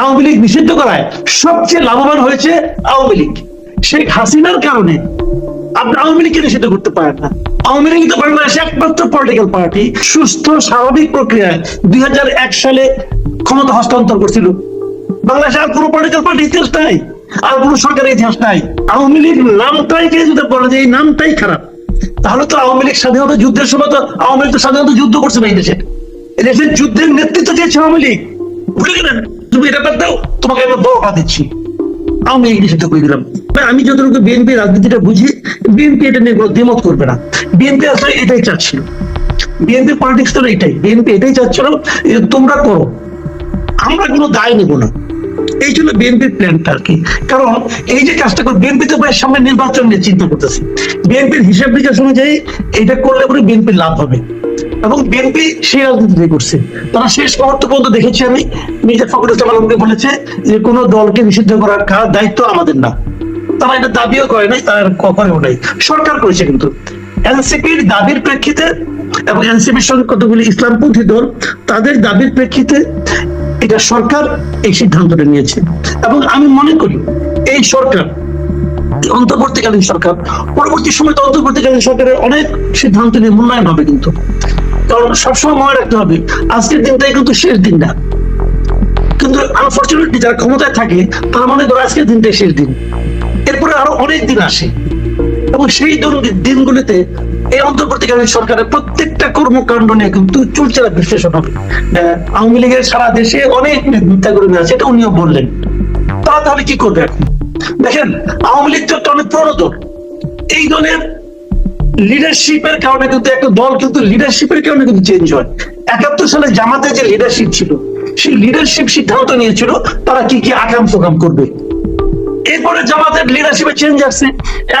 আওয়ামী লীগ নিষিদ্ধ করায় সবচেয়ে লাভবান হয়েছে আওয়ামী লীগ। শেখ হাসিনার কারণে আপনি আওয়ামী লীগকে নিষিদ্ধ করতে পারেন না। আওয়ামী লীগ তো বাংলাদেশে একমাত্র পলিটিক্যাল পার্টি সুস্থ, স্বাভাবিক প্রক্রিয়ায় দুই সালে ক্ষমতা হস্তান্তর করছিল। বাংলাদেশে আর কোনো পলিটিক্যাল পার্টি ইতিহাস নাই, আর কোনো সরকারের ইতিহাস নাই। আওয়ামী লীগ নামটাই কে যদি বলে যে এই নামটাই খারাপ, তাহলে তো আওয়ামী লীগ স্বাধীনতা যুদ্ধের সময় তো আওয়ামী লীগ তো স্বাধীনতা যুদ্ধ করছে না এই দেশে। দেশের যুদ্ধের নেতৃত্ব দিয়েছে আওয়ামী লীগ। ভুলে গেলেন তুমি এটা বাদ দাও, তোমাকে আমি বড়টা দিচ্ছি। আওয়ামী লীগ নিষিদ্ধ করে দিলাম আমি যতটুকু বিএনপি রাজনীতিটা বুঝি বিএনপি এটা নিয়ে দ্বিমত করবে না। বিএনপি আসলে এটাই চাচ্ছিল। বিএনপি পলিটিক্স তো এটাই। বিএনপি এটাই চাচ্ছিল তোমরা করো। আমরা কোনো দায় নেব না। এই জন্য বিএনপির প্ল্যানটা আর কি। কারণ এই যে কাজটা করে বিএনপি তো ভাই সামনে নির্বাচন নিয়ে চিন্তা করতেছে। বিএনপির হিসাব নিকাশ অনুযায়ী এটা করলে পরে বিএনপির লাভ হবে। এবং বিএনপি সেই রাজনীতি করছে। তারা শেষ মুহূর্ত পর্যন্ত দেখেছি আমি, মির্জা ফখরুল ইসলাম আলমকে বলেছে যে কোনো দলকে নিষিদ্ধ করার কা- দায়িত্ব আমাদের না। তারা এটা দাবিও করে নাই, তারা করেও নাই। সরকার করেছে কিন্তু। এনসিপির দাবির প্রেক্ষিতে এবং এনসিপির সঙ্গে কতগুলি ইসলামপন্থী দল, তাদের দাবির প্রেক্ষিতে এটা সরকার এই সিদ্ধান্তটা নিয়েছে। এবং আমি মনে করি এই সরকার, অন্তর্বর্তীকালীন সরকার, পরবর্তী সময় তো অন্তর্বর্তীকালীন সরকারের অনেক সিদ্ধান্ত নিয়ে মূল্যায়ন হবে কিন্তু। কারণ সবসময় মনে রাখতে হবে, আজকের দিনটাই কিন্তু শেষ দিন না। কিন্তু আনফর্চুনেটলি যারা ক্ষমতায় থাকে, তারা মনে করে আজকের দিনটাই শেষ দিন। এরপরে আরও অনেক দিন আসে। এবং সেই দিন- দিনগুলিতে এই অন্তর্বর্তীকালীন সরকারের প্রত্যেকটা কর্মকাণ্ড নিয়ে কিন্তু চুলচেরা বিশ্লেষণ হবে। আওয়ামী লীগের সারা দেশে অনেক নেতাকর্মী আছে, এটা উনিও বললেন। তারা তাহলে কি করবে এখন? দেখেন, আওয়ামী লীগ তো অনেক পুরনো দল। এই দলের লিডারশিপের কারণে কিন্তু একটা দল কিন্তু লিডারশিপের কারণে কিন্তু চেঞ্জ হয়। একাত্তর সালে জামাতে যে লিডারশিপ ছিল, সেই লিডারশিপ সিদ্ধান্ত নিয়েছিল তারা কি কি আকাম প্রোগ্রাম করবে। এরপরে জামাতের লিডারশিপে চেঞ্জ আসছে।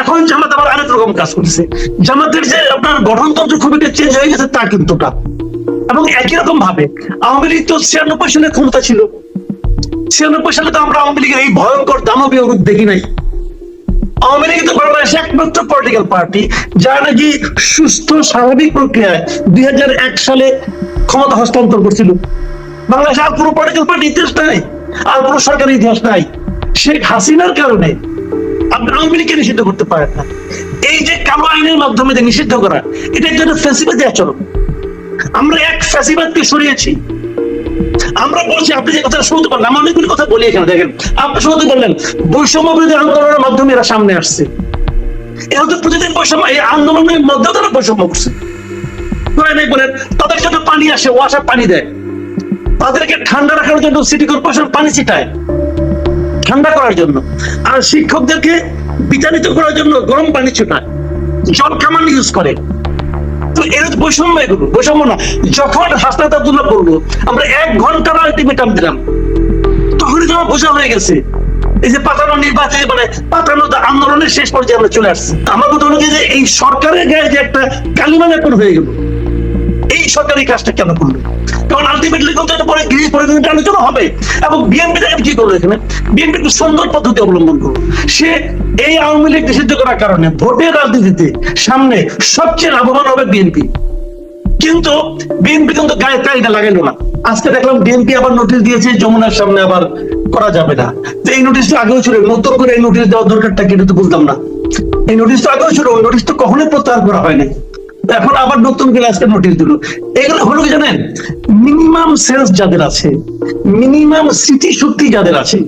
এখন জামাত আবার আরেক রকম কাজ করছে। জামাতের যে আপনার গঠনতন্ত্র খুব চেঞ্জ হয়ে গেছে তা কিন্তু না। এবং একই রকম ভাবে আওয়ামী লীগ তো ছিয়ানব্বই সালে ক্ষমতা ছিল। ছিয়ানব্বই সালে তো আমরা আওয়ামী লীগের এই ভয়ঙ্কর দানবীয় রূপ দেখি নাই। আওয়ামী লীগ তো বাংলাদেশে একমাত্র পলিটিক্যাল পার্টি নাকি সুস্থ স্বাভাবিক প্রক্রিয়ায় দুই সালে ক্ষমতা হস্তান্তর করছিল। বাংলাদেশে আর কোনো পলিটিক্যাল পার্টি ইতিহাস নাই, আর কোনো সরকারের ইতিহাস নাই। শেখ হাসিনার কারণে আপনি আওয়ামী লীগকে নিষিদ্ধ করতে পারেন না। এই যে কালো আইনের মাধ্যমে যে নিষিদ্ধ করা এটা একজন ফ্যাসিবাদী আচরণ। আমরা এক ফ্যাসিবাদকে সরিয়েছি। আমরা বলছি, আপনি যে কথা শুনতে পারলেন আমি অনেকগুলি কথা বলি এখানে, দেখেন। আপনি শুনতে পারলেন, বৈষম্য বিরোধী আন্দোলনের মাধ্যমে এরা সামনে আসছে। এরা তো প্রতিদিন বৈষম্য এই আন্দোলনের মধ্যেও তারা বৈষম্য করছে। বলেন, তাদের জন্য পানি আসে, ওয়াসার পানি দেয়। তাদেরকে ঠান্ডা রাখার জন্য সিটি কর্পোরেশন পানি ছিটায়। ঠান্ডা করার জন্য। আর শিক্ষকদেরকে বিতাড়িত করার জন্য গরম পানি ছোটায়। জল কামান ইউজ করে। বৈষম্য বৈষম্য না। যখন আমরা এক ঘণ্টার দিলাম, তখনই বোঝা হয়ে গেছে। এই যে পাতানো নির্বাচন মানে পাতানো আন্দোলনের শেষ পর্যায়ে আমরা চলে আসছি। আমার কথা হলো যে এই সরকারের গায়ে যে একটা কালিমা লেপন হয়ে গেল, এই সরকারি কাজটা কেন করল? কারণ আলটিমেটলি কিন্তু এটা পরে গিরিশ পরিণতি আলোচনা হবে। এবং বিএনপি থেকে কি এখানে? বিএনপি একটু সুন্দর পদ্ধতি অবলম্বন সে এই আওয়ামী লীগ নিষিদ্ধ করার কারণে ভোটের রাজনীতিতে সামনে সবচেয়ে লাভবান হবে বিএনপি কিন্তু বিএনপি কিন্তু গায়ে কাইটা লাগাইলো না। আজকে দেখলাম বিএনপি আবার নোটিশ দিয়েছে, যমুনার সামনে আবার করা যাবে না। তো এই নোটিশ তো আগেও ছিল, নতুন করে এই নোটিশ দেওয়ার দরকারটা কি বুঝলাম না। এই নোটিশ তো আগেও ছিল, ওই নোটিশ তো কখনোই প্রত্যাহার করা হয়নি। এখন আবার নতুন করে আজকে নোটিশ দিল। এগুলো হলো কি জানেন? মিনিমাম সেন্স যাদের আছে মিনিমাম স্মৃতি শক্তি যাদের আছে,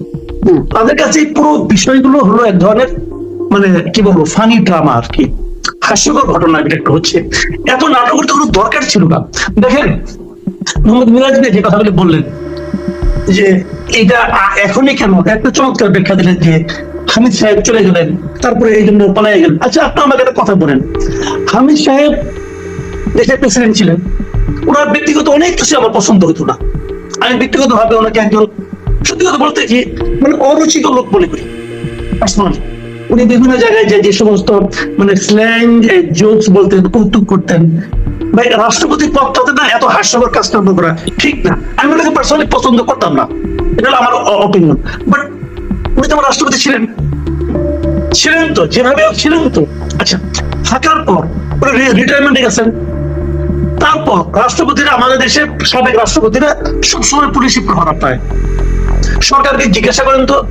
তাদের কাছে পুরো বিষয়গুলো হলো এক ধরনের মানে কি বলব ফানি ড্রামা আর কি। হাস্যকর ঘটনা একটা হচ্ছে। এত নাটকের তো কোনো দরকার ছিল না। দেখেন, মোহাম্মদ মিরাজ যে কথাগুলি বললেন, যে এটা এখনই কেন? একটা চমৎকার ব্যাখ্যা দিলেন যে হামিদ সাহেব চলে গেলেন, তারপরে এই জন্য পালাই গেলেন। আচ্ছা আপনি আমাকে একটা কথা বলেন। হামিদ সাহেব দেশের প্রেসিডেন্ট ছিলেন। ওনার ব্যক্তিগত অনেক কিছু আমার পছন্দ হতো না। আমি ব্যক্তিগত ভাবে ওনাকে একজন, সত্যি কথা বলতে কি মানে অরুচিকর লোক মনে করি। পার্সোনালি উনি বিভিন্ন জায়গায় যে যে সমস্ত মানে স্ল্যাং জোকস বলতেন, কৌতুক করতেন। ভাই রাষ্ট্রপতি পদটাতে না এত হাস্যকর কাজ করা ঠিক না। আমি ওনাকে পার্সোনালি পছন্দ করতাম না। এটা হলো আমার অপিনিয়ন বাট উনি তো আমার রাষ্ট্রপতি ছিলেন। ছিলেন তো যেভাবে হোক ছিলেন তো। আচ্ছা থাকার পর উনি রিটায়ারমেন্টে গেছেন। তারপর রাষ্ট্রপতিরা আমাদের দেশে সাবেক রাষ্ট্রপতিরা সবসময় পুলিশি প্রহরা পায়। সরকারকে জিজ্ঞাসা করেন তো,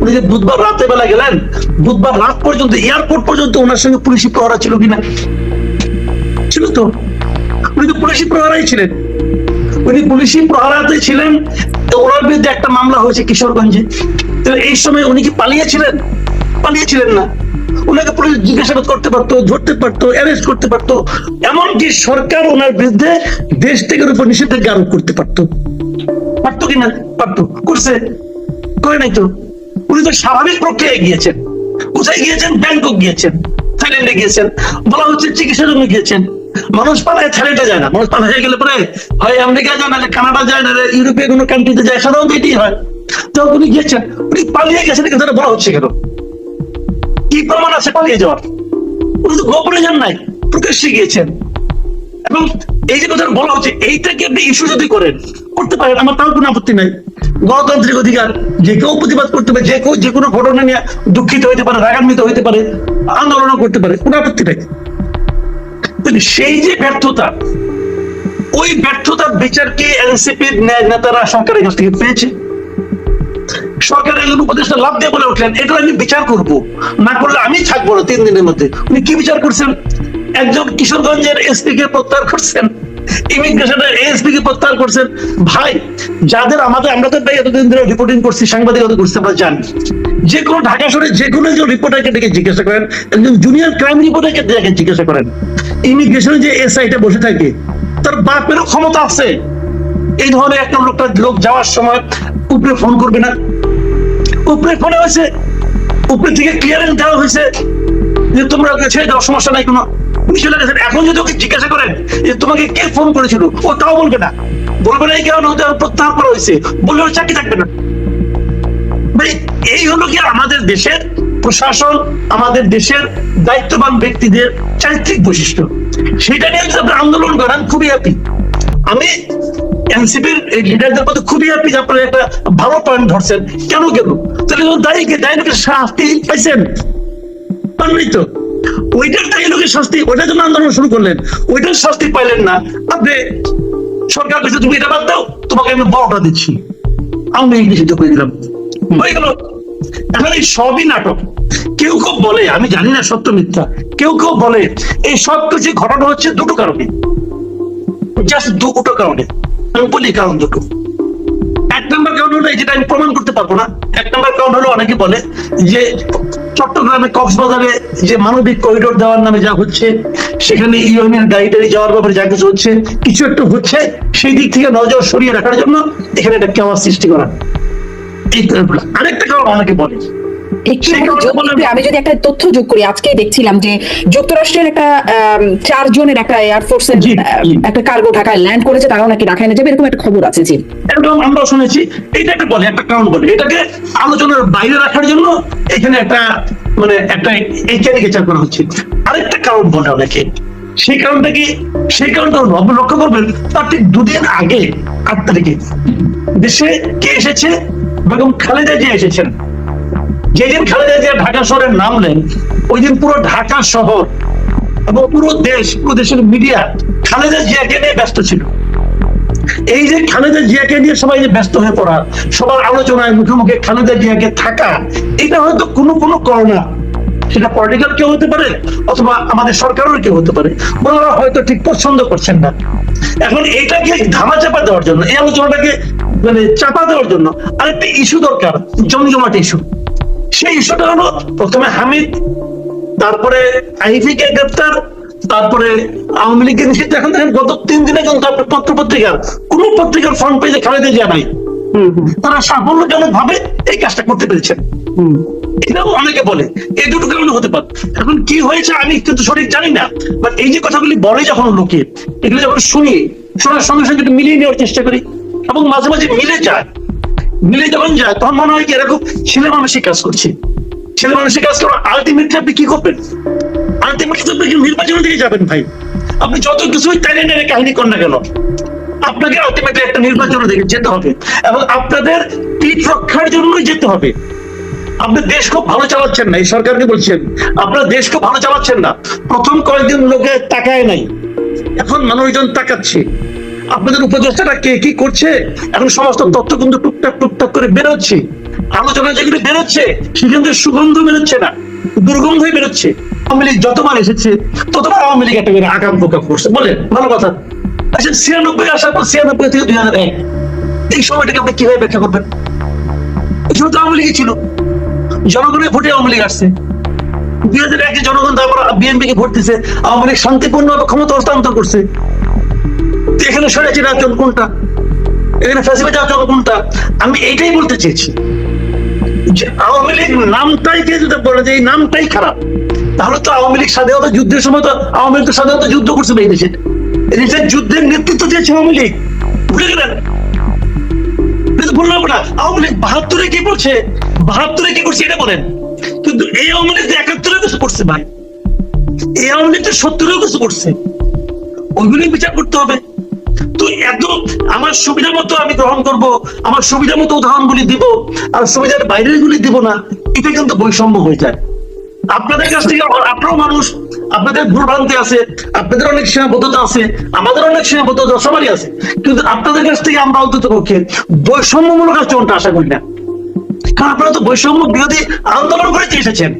উনি যে বুধবার রাতে বেলা গেলেন, বুধবার রাত পর্যন্ত, এয়ারপোর্ট পর্যন্ত ওনার সঙ্গে পুলিশি প্রহরা ছিল কিনা? ছিল তো। উনি তো পুলিশি প্রহরাই ছিলেন। উনি পুলিশি প্রহরাতে ছিলেন ওনার বিরুদ্ধে একটা মামলা হয়েছে কিশোরগঞ্জে। তো এই সময় উনি কি পালিয়েছিলেন? পালিয়েছিলেন না। ওনাকে পুলিশ জিজ্ঞাসাবাদ করতে পারতো, ধরতে পারতো, অ্যারেস্ট করতে পারতো। এমনকি সরকার ওনার বিরুদ্ধে দেশ থেকে উপর নিষেধাজ্ঞা আরোপ করতে পারতো। পারতো কিনা পারতো। করছে। করে নাই তো। উনি তো স্বাভাবিক প্রক্রিয়ায় গিয়েছেন। কোথায় গিয়েছেন? ব্যাংকক গিয়েছেন। থাইল্যান্ডে গিয়েছেন। বলা হচ্ছে চিকিৎসার জন্য গিয়েছেন। মানুষ পালায় থাইল্যান্ডে যায় না। মানুষ পালায় গেলে পরে হয় আমেরিকা যায় না কানাডা যায় না ইউরোপীয় কোনো কান্ট্রিতে যায়, সাধারণত এটাই হয়। তো উনি গিয়েছেন, উনি পালিয়ে গেছেন, কিন্তু এটা বলা হচ্ছে কেন? কি প্রমাণ আছে পালিয়ে যাওয়ার? উনি তো গোপনে যান নাই, প্রকাশ্যে গিয়েছেন। এবং এই যে কথা বলা হচ্ছে, এইটাকে আপনি ইস্যু যদি করেন, করতে পারেন, আমার তাও কোনো আপত্তি নাই। গণতান্ত্রিক অধিকার, যে কেউ প্রতিবাদ করতে পারে, যে কেউ যে কোনো ঘটনা নিয়ে দুঃখিত হইতে পারে, রাগান্বিত হইতে পারে আন্দোলন করতে পারে, কোনো আপত্তি নাই। কিন্তু সেই যে ব্যর্থতা, ওই ব্যর্থতার বিচারকে এনসিপির নেতারা সরকারের কাছ থেকে পেয়েছে। একজন উপদেষ্টা লাভ দিয়ে বলে উঠলেন এটা আমি বিচার করব, না করলে আমি থাকব না তিন দিনের মধ্যে। উনি কি বিচার করছেন? একজন কিশোরগঞ্জের এসপি কে প্রত্যাহার করছেন, ইমিগ্রেশনের কে প্রত্যাহার করছেন। ভাই, যাদের আমাদের, আমরা তো ভাই এতদিন ধরে রিপোর্টিং করছি সাংবাদিকতা করছি, আমরা জানি। যে কোনো ঢাকা শহরে যে কোনো একজন রিপোর্টারকে ডেকে জিজ্ঞাসা করেন, একজন জুনিয়র ক্রাইম রিপোর্টারকে ডেকে জিজ্ঞাসা করেন। ইমিগ্রেশনে যে এসআইটা বসে থাকে, তার বাপেরও ক্ষমতা আছে। এই ধরনের একটা লোকটা লোক যাওয়ার সময় উপরে ফোন করবে না। উপরে ফোনে হয়েছে, উপরে থেকে ক্লিয়ারেন্স দেওয়া হয়েছে যে তোমরা ওকে ছেড়ে দাও, সমস্যা নাই কোনো। উনি চলে এখন যদি ওকে জিজ্ঞাসা করেন যে তোমাকে কে ফোন করেছিল, ও তাও বলবে না। বলবে না এই কারণে প্রত্যাহার করা হয়েছে। বললে ওর চাকরি থাকবে না। ভাই এই হলো কি আমাদের দেশের প্রশাসন, আমাদের দেশের দায়িত্ববান ব্যক্তিদের চারিত্রিক বৈশিষ্ট্য। সেটা নিয়ে আপনি আন্দোলন করেন, খুবই হ্যাপি আমি এনসিপির লিডারদের মধ্যে খুবই যে আপনারা একটা ভালো পয়েন্ট ধরছেন। কেন কেন তাহলে দায়ীকে দায়ী লোকের শাস্তি পাইছেন। পাননি ওইটার দায়ী লোকের শাস্তি, ওইটার জন্য আন্দোলন শুরু করলেন। ওইটার শাস্তি পাইলেন না। আপনি সরকার কাছে তুমি এটা বাদ দাও, তোমাকে আমি বড়টা দিচ্ছি। আমি নিষিদ্ধ করে দিলাম। হয়ে গেল। এখন এই সবই নাটক। কেউ কেউ বলে, আমি জানি না সত্য মিথ্যা, কেউ কেউ বলে, এই সব কিছু ঘটনা হচ্ছে দুটো কারণে। জাস্ট দুটো কারণে আমি বলি কারণ দুটো। এক নম্বর কারণ হলো যেটা আমি প্রমাণ করতে পারব না, এক নম্বর কারণ হলো অনেকে বলে যে চট্টগ্রামে, কক্সবাজারে যে মানবিক করিডোর দেওয়ার নামে যা হচ্ছে, সেখানে গাড়ি টাড়ি যাওয়ার ব্যাপারে যা কিছু হচ্ছে, কিছু একটা হচ্ছে, সেই দিক থেকে নজর সরিয়ে রাখার জন্য এখানে একটা কেওয়ার সৃষ্টি করা। এই আরেকটা কারণ অনেকে বলে আমি যদি একটা তথ্য যোগ করি দেখছিলাম যে যুক্তরাষ্ট্রের একটা আম, চার জনের একটা এয়ারফোর্সের। একটা কার্গো ঢাকায় ল্যান্ড করেছে তারাও নাকি ঢাকায় না যাবে এরকম একটা খবর আছে জি। একদম আমরা শুনেছি। এটা একটা বলে একটা কারণ বলে। এটাকে আলোচনার বাইরে রাখার জন্য এখানে একটা মানে একটা করা হচ্ছে। আরেকটা কারণ বলে অনেকে। সেই কারণটা কি? সেই কারণটা হলো আপনি লক্ষ্য করবেন তার ঠিক দুদিন আগে আট তারিখে দেশে কে এসেছে? বেগম খালেদা জিয়া এসেছেন। যেদিন খালেদা জিয়া ঢাকা শহরের নামলেন ওই দিন পুরো ঢাকা শহর এবং পুরো দেশ, পুরো দেশের মিডিয়া খালেদা জিয়াকে নিয়ে ব্যস্ত ছিল। এই যে খালেদা জিয়াকে নিয়ে সবাই যে ব্যস্ত হয়ে পড়া, সবার আলোচনায় মুখে খালেদা জিয়াকে থাকা, এটা হয়তো কোনো কোনো করোনা, সেটা পলিটিক্যাল কেউ হতে পারে অথবা আমাদের সরকারের কেউ হতে পারে, ওনারা হয়তো ঠিক পছন্দ করছেন না। এখন এটাকে ধামা চাপা দেওয়ার জন্য, এই আলোচনাটাকে মানে চাপা দেওয়ার জন্য আরেকটা ইস্যু দরকার জমজমাট ইস্যু সেই ইস্যুটা হলো প্রথমে হামিদ তারপরে আইফি কে গ্রেপ্তার তারপরে আওয়ামী লীগের নিষিদ্ধ। এখন দেখেন গত তিন দিনে কিন্তু আপনার পত্র পত্রিকার কোন পত্রিকার ফ্রন্ট পেজে খালেদা জিয়া নাই। তারা সাফল্যজনক ভাবে এই কাজটা করতে পেরেছেন এটাও অনেকে বলে এই দুটো কারণে হতে পারে। এখন কি হয়েছে আমি কিন্তু সঠিক জানি না বাট এই যে কথাগুলি বলে যখন লোকে এগুলো যখন শুনি শোনার সঙ্গে সঙ্গে মিলিয়ে নেওয়ার চেষ্টা করি এবং মাঝে মাঝে মিলে যায়। মিলে যখন যায়, তখন মনে হয় কি এরকম ছেলে মানুষই কাজ করছে। ছেলে মানুষের কাজ করে আলটিমেটলি আপনি কি করবেন? আলটিমেটলি আপনি নির্বাচনের দিকে যাবেন ভাই। আপনি যত কিছুই টাইনে টেনে কাহিনী করেন না কেন, আপনাকে আলটিমেটলি একটা নির্বাচনের দিকে যেতে হবে এবং আপনাদের পিঠ রক্ষার জন্যই যেতে হবে। আপনি দেশ খুব ভালো চালাচ্ছেন না, এই সরকারকে বলছেন। আপনারা দেশ খুব ভালো চালাচ্ছেন না। প্রথম কয়েকদিন লোকে তাকায় নাই। এখন মানুষজন তাকাচ্ছে। আপনাদের উপদেষ্টাটা কে কি করছে? এখন সমস্ত তথ্য কিন্তু টুকটাক টুকটাক করে বেরোচ্ছে। আলোচনা যেগুলো বেরোচ্ছে সেখান থেকে সুগন্ধ বেরোচ্ছে না, দুর্গন্ধই বেরোচ্ছে। আওয়ামী লীগ যতবার এসেছে, ততবার আওয়ামী লীগ একটা করে আগাম প্রকাশ করছে। বলেন, ভালো কথা। আচ্ছা ছিয়ানব্বই আসার পর ছিয়ানব্বই থেকে দুই হাজার এক, এই সময়টাকে আপনি কীভাবে ব্যাখ্যা করবেন? তো আওয়ামী ছিল। জনগণের ভোটে আওয়ামী লীগ আসছে। দুই হাজার একে জনগণ তারপর বিএনপি কে ভোট দিছে। আওয়ামী লীগ শান্তিপূর্ণভাবে ক্ষমতা হস্তান্তর করছে। এখানে সরেছে রাজন কোনটা? এখানে ফ্যাসিলিটি রাজন কোনটা? আমি এইটাই বলতে চেয়েছি যে আওয়ামী লীগ নামটাই কে যদি বলে যে এই নামটাই খারাপ। তাহলে তো আওয়ামী লীগ স্বাধীনতা যুদ্ধের সময় তো আওয়ামী লীগ তো স্বাধীনতা যুদ্ধ করছে এই দেশে। এই দেশের যুদ্ধের নেতৃত্ব দিয়েছে আওয়ামী লীগ। ভুলে গেলেন? বললাম না। আওয়ামী লীগ বাহাত্তরে কি করছে? বাহাত্তরে কি করছে এটা বলেন। কিন্তু এই আওয়ামী লীগ একাত্তরে কিছু করছে ভাই। এই আওয়ামী লীগ তো সত্তরেও কিছু করছে। ওইগুলি বিচার করতে হবে। তো এত আমার সুবিধা মতো আমি গ্রহণ করব, আমার সুবিধা মতো উদাহরণগুলি দিব, আর সুবিধার বাইরের গুলি দিব না এটা কিন্তু বৈষম্য হয়ে যায়। আপনাদের কাছ থেকে আপনারাও মানুষ, আপনাদের ভুলভ্রান্তি আছে, আপনাদের অনেক সীমাবদ্ধতা আছে, আমাদের অনেক সীমাবদ্ধতা সবারই আছে, কিন্তু আপনাদের কাছ থেকে আমরা অন্তত পক্ষে বৈষম্যমূলক আচরণটা আশা করি না। কারণ আপনারা তো বৈষম্য বিরোধী আন্দোলন করে এসেছেন।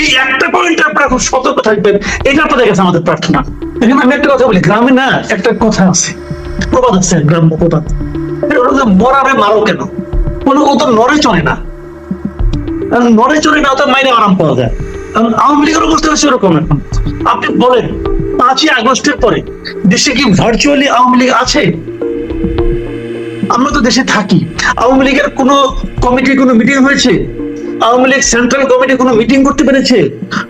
এই একটা পয়েন্টে আপনারা খুব সতর্ক থাকবেন, এটা আপনাদের কাছে আমাদের প্রার্থনা। আমি একটা কথা বলি, গ্রামে না একটা কথা আছে। প্রবাদ আছে, গ্রাম্য প্রবাদ। মরারে মারো কেন? ও তো নড়ে চলে না। নড়ে চলে না মাইনে আরাম পাওয়া যায়। কারণ আওয়ামী লীগের অবস্থা হচ্ছে এরকম এখন। আপনি বলেন, পাঁচই আগস্টের পরে দেশে কি ভার্চুয়ালি আওয়ামী লীগ আছে? আমরা তো দেশে থাকি। আওয়ামী লীগের কোনো কমিটি কোনো মিটিং হয়েছে? আওয়ামী লীগ সেন্ট্রাল কমিটি কোনো মিটিং করতে পেরেছে?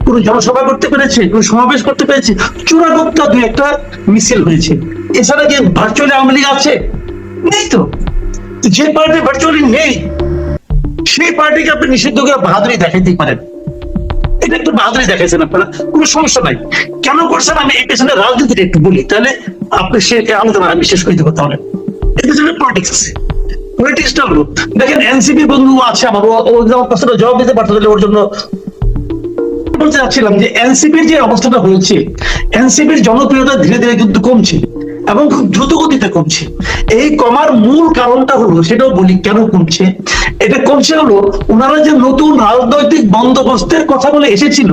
কোনো জনসভা করতে পেরেছে? কোনো সমাবেশ করতে পেরেছে? চূড়াগুপ্তা দুই একটা মিছিল হয়েছে। এছাড়া কি ভার্চুয়ালি আওয়ামী লীগ আছে? নেই তো। যে পার্টি ভার্চুয়ালি নেই, সেই পার্টিকে আপনি নিষিদ্ধ করে বাহাদুরি দেখাইতেই পারেন। এটা একটু বাহাদুরি দেখাইছেন আপনারা, কোনো সমস্যা নাই। কেন করছেন? আমি এই পেছনে রাজনীতিটা একটু বলি, তাহলে আপনি সে আলোচনা আমি শেষ করে দেবো তাহলে। পেছনে পলিটিক্স আছে। হলো দেখেন এনসিপি বন্ধু আছে আমার। ও আমার প্রশ্নটা জবাব দিতে পারতো ওর জন্য বলতে চাচ্ছিলাম যে এনসিপির যে অবস্থাটা হয়েছে এনসিপির জনপ্রিয়তা ধীরে ধীরে কিন্তু কমছে এবং খুব দ্রুত গতিতে কমছে। এই কমার মূল কারণটা হলো, সেটাও বলি, কেন কমছে? এটা কমছে হলো? ওনারা যে নতুন রাজনৈতিক বন্দোবস্তের কথা বলে এসেছিল,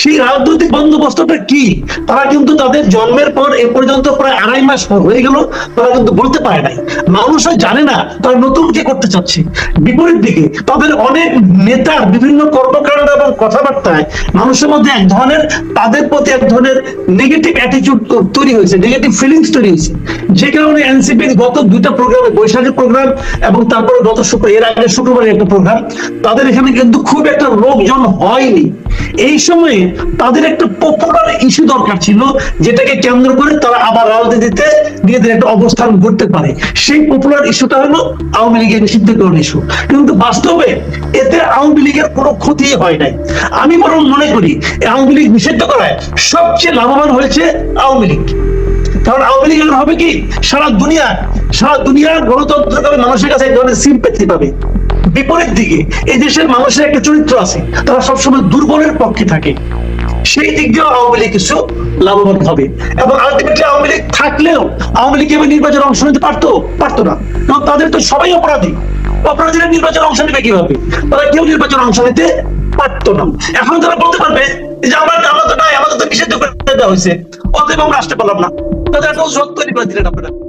সেই রাজনৈতিক বন্দোবস্তটা কি? তারা কিন্তু তাদের জন্মের পর এ পর্যন্ত প্রায় আড়াই মাস হয়ে গেল, তারা কিন্তু বলতে পারে নাই। মানুষও জানে না তারা নতুন কি করতে চাচ্ছে। বিপরীত দিকে, তাদের অনেক নেতার বিভিন্ন কর্মকাণ্ড এবং কথাবার্তায় মানুষের মধ্যে এক ধরনের, তাদের প্রতি এক ধরনের নেগেটিভ অ্যাটিটিউড তৈরি হয়েছে নেগেটিভ ফিলিংস তৈরি হয়েছে। যে কারণে এনসিপির গত দুইটা প্রোগ্রামে বৈশাখের প্রোগ্রাম এবং তারপরে গত শুক্র, এর আগে শুক্রবারের একটা প্রোগ্রাম তাদের এখানে কিন্তু খুব একটা লোকজন হয়নি। এই সময়ে তাদের একটা পপুলার ইস্যু দরকার ছিল, যেটাকে কেন্দ্র করে তারা আবার রাজনীতিতে নিজেদের একটা অবস্থান করতে পারে। সেই পপুলার ইস্যুটা হলো আওয়ামী লীগের নিষিদ্ধকরণ ইস্যু কিন্তু বাস্তবে এতে আওয়ামী লীগের কোনো ক্ষতি হয় নাই। আমি বরং মনে করি আওয়ামী লীগ নিষিদ্ধ করায় সবচেয়ে লাভবান হয়েছে আওয়ামী লীগ। কারণ আওয়ামী লীগ হবে কি, সারা দুনিয়া, সারা দুনিয়ার গণতন্ত্র মানুষের কাছে এক ধরনের সিম্পেথি পাবে। বিপরীত দিকে এই দেশের মানুষের একটা চরিত্র আছে, তারা সবসময় দুর্বলের পক্ষে থাকে। সেই দিক দিয়েও আওয়ামী লীগ কিছু লাভবান হবে। এবং আলটিমেটলি আওয়ামী লীগ থাকলেও আওয়ামী লীগ এবার নির্বাচনে অংশ নিতে পারতো? পারতো না। কারণ তাদের তো সবাই অপরাধী। অপরাধীরা নির্বাচনে অংশ নেবে কীভাবে? তারা কেউ নির্বাচনে অংশ নিতে পারতো না। এখন তারা বলতে পারবে যে আমরা আমরা তো নাই, আমাদের তো নিষিদ্ধ করে দেওয়া হয়েছে? অতএব আমরা আসতে পারলাম না। তাদের একটা সত্য করে দিলেন আপনারা।